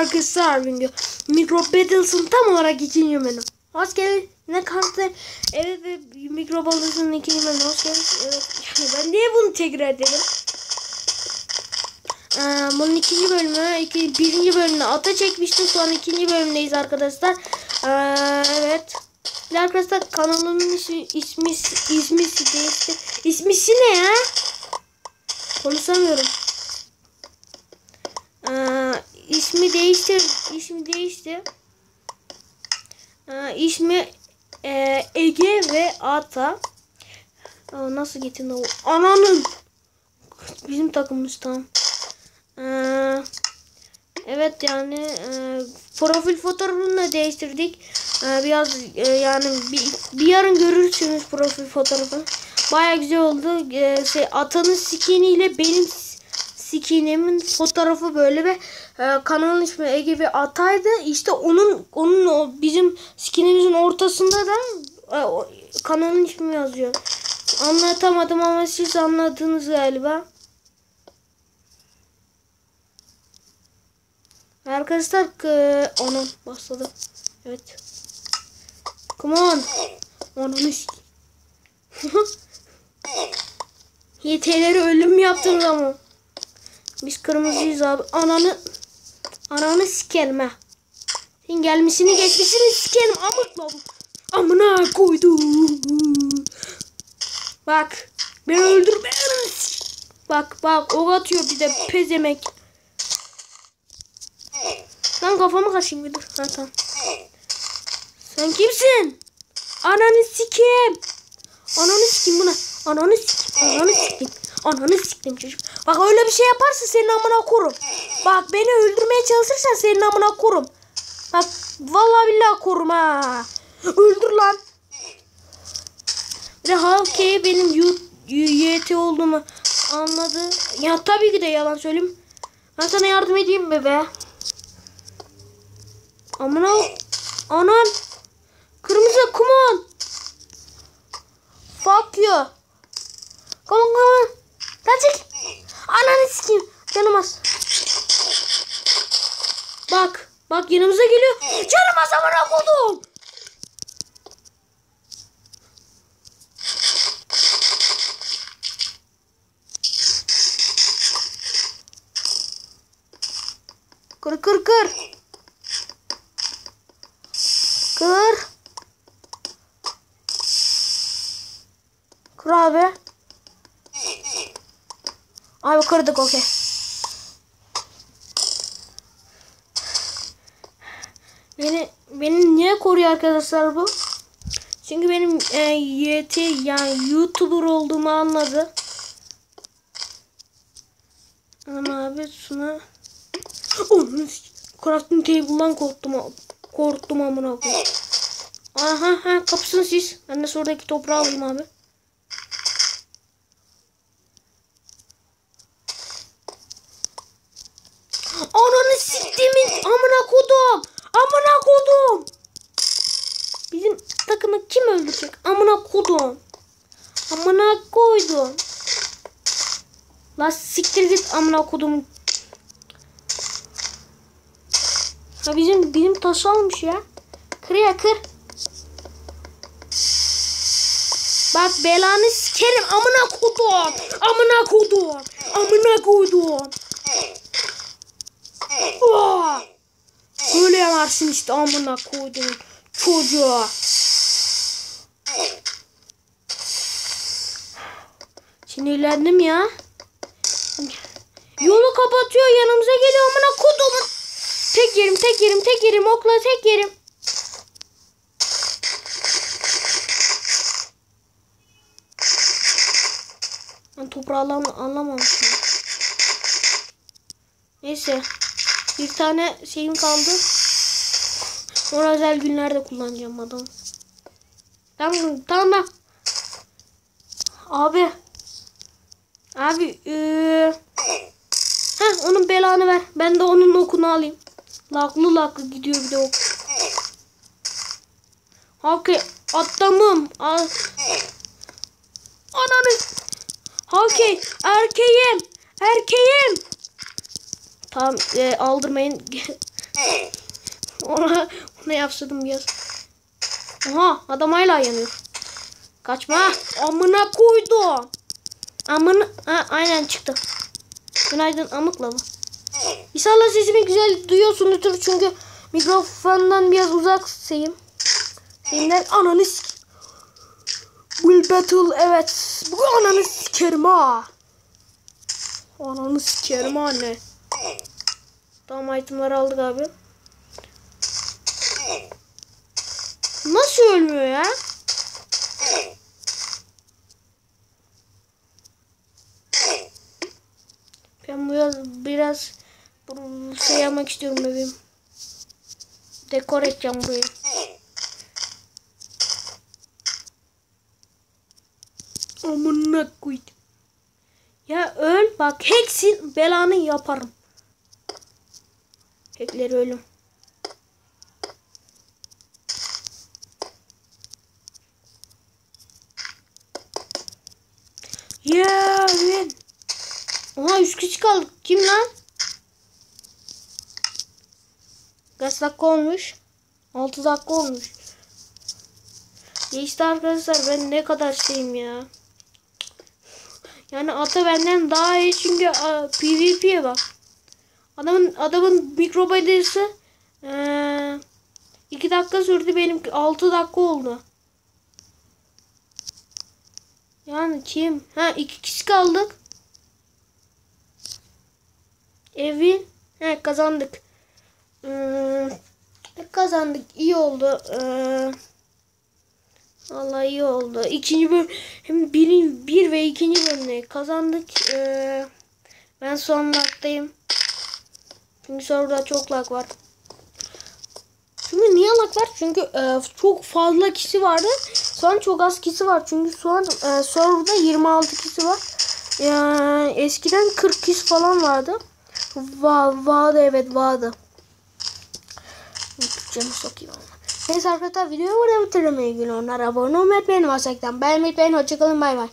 arkadaşlar video. Micro Battles'ın tam olarak ikinci bölüm. Hoş geldin. Ne kanıtı? Evet ve Micro Battles'ın ikinci bölümü. Hoş geldin. Evet. Yani ben niye bunu tekrar dedim? Ee, bunun ikinci bölümü, iki, birinci bölümünü ata çekmiştim. Şu an ikinci bölümdeyiz arkadaşlar. Ee, evet. Arkadaşlar kanalımın ismi, ismi, ismi değişti. İsmisi ne ya? Konuşamıyorum. Ee, ismi değiştir, ismi değişti. Ee, e, Ege ve Ata. Aa, nasıl getirdin o? Ananın. Bizim takımımız. Ee, evet yani e, profil fotoğrafını da değiştirdik. Ee, biraz e, yani bir, bir yarın görürsünüz profil fotoğrafını. Baya güzel oldu. Ee, şey, Atanın skiniyle benim skinimin fotoğrafı böyle ve e, kanalın ismi Ege ve Atay'dı. İşte onun onun o bizim skinimizin ortasında da e, o, kanalın ismi yazıyor. Anlatamadım ama siz anladınız galiba. Arkadaşlar e, onun başladı. Evet. Come on. Onun YT'leri ölüm yaptınız ama. Biz kırmızıyız abi. Ananı ananı sikerim ha. Sen gelmişini geçmişini sikerim amıkla bu. Amına koydum. Bak. Beni öldür beni. Bak bak ok atıyor bir de pezemek. Lan kafamı kaşıyım bir dur. Ha tamam. Sen kimsin? Ananı sikeyim. Ananı sikeyim buna. Ananı sikeyim. Ananı sikeyim. Ananı siktim çocuk. Bak öyle bir şey yaparsa senin amına kurum. Bak beni öldürmeye çalışırsan senin amına kurum. Bak vallahi billahi kurum ha. Öldür lan. Bir de Halke'ye benim YT olduğumu anladı. Ya tabii ki de yalan söyleyeyim. Ben sana yardım edeyim mi be? Amına anan kırmızı kuman. Fuck you. Come on come on. Kaçık. Ananı sikeyim. Canım az. Bak. Bak yanımıza geliyor. Canım az amına koydum. Kır kır kır. Kır. Kır abi. Abi kırdık okey. Beni beni niye koruyor arkadaşlar bu? Çünkü benim e, YT yani YouTuber olduğumu anladı. Ama abi şuna Onun crafting table'dan korktum. Korktum amına koyayım. Aha ha kapısın siz. Ben de sonraki toprağı alayım abi. Ananı siktimin amına kodum. Amına kodum. Bizim öldürecek? Amına kodum. Amına koydum. La siktir git amına kodum. Ha bizim bizim taş almış ya. Kır ya kır. Bak belanı sikerim amına kodum. Amına kodum. Amına kodum. Oh! Böyle yanarsın işte amına koydum çocuğa. Sinirlendim ya. Yolu kapatıyor yanımıza geliyor amına kodumun. Tek yerim tek yerim tek yerim okla tek yerim. Ben toprağı anlamamışım. Neyse. Bir tane şeyim kaldı. Onu özel günlerde kullanacağım adam. Tamam tamam. Abi. Abi. Ee... Heh, onun belanı ver. Ben de onun okunu alayım. Laklı laklı gidiyor bir de ok. Okey. Adamım. Al. Ananı. Okey. Erkeğim. Erkeğim. Tamam e, aldırmayın. Ona, ona yapsırdım biraz. Oha adam hala yanıyor. Kaçma. Amına koydum. Amına. Ha, aynen çıktı. Günaydın amık lava. İnşallah sesimi güzel duyuyorsunuzdur çünkü mikrofondan biraz uzaksayım. Şimdiden ananı sik. Will Battle evet. Bu ananı sikerim ha. Ananı sikerim anne. Tamam itemları aldık abi. Nasıl ölmüyor ya? Ben bu yaz biraz şey yapmak istiyorum bebeğim. Dekor edeceğim burayı. Amına koydum. Ya öl bak hacksin belanı yaparım. Hackleri ölüm. Yeah win. Oha 3 kişi kaldık. Kim lan? Kaç dakika olmuş? 6 dakika olmuş. Ya işte arkadaşlar ben ne kadar şeyim ya. Yani ata benden daha iyi çünkü a, PvP'ye bak. Adamın adamın mikrobadesi eee 2 dakika sürdü benim 6 dakika oldu. Yani kim? Ha iki kişi kaldık. Evin. He kazandık. Hmm, kazandık. iyi oldu. Ee, vallahi iyi oldu. İkinci bölüm hem birin, bir ve ikinci bölümde kazandık. Ee, ben son laktayım. Çünkü soruda çok lag var. Çünkü niye lag var? Çünkü e, çok fazla kişi vardı. Şu çok az kişi var. Çünkü şu an e, serverda 26 kişi var. Yani eskiden 40 kişi falan vardı. Va vardı evet vardı. Türkçemi sokayım ama. Neyse arkadaşlar videoyu burada bitirmeye ilgili onlar abone olmayı unutmayın. Beğenmeyi unutmayın. Hoşçakalın bay bay.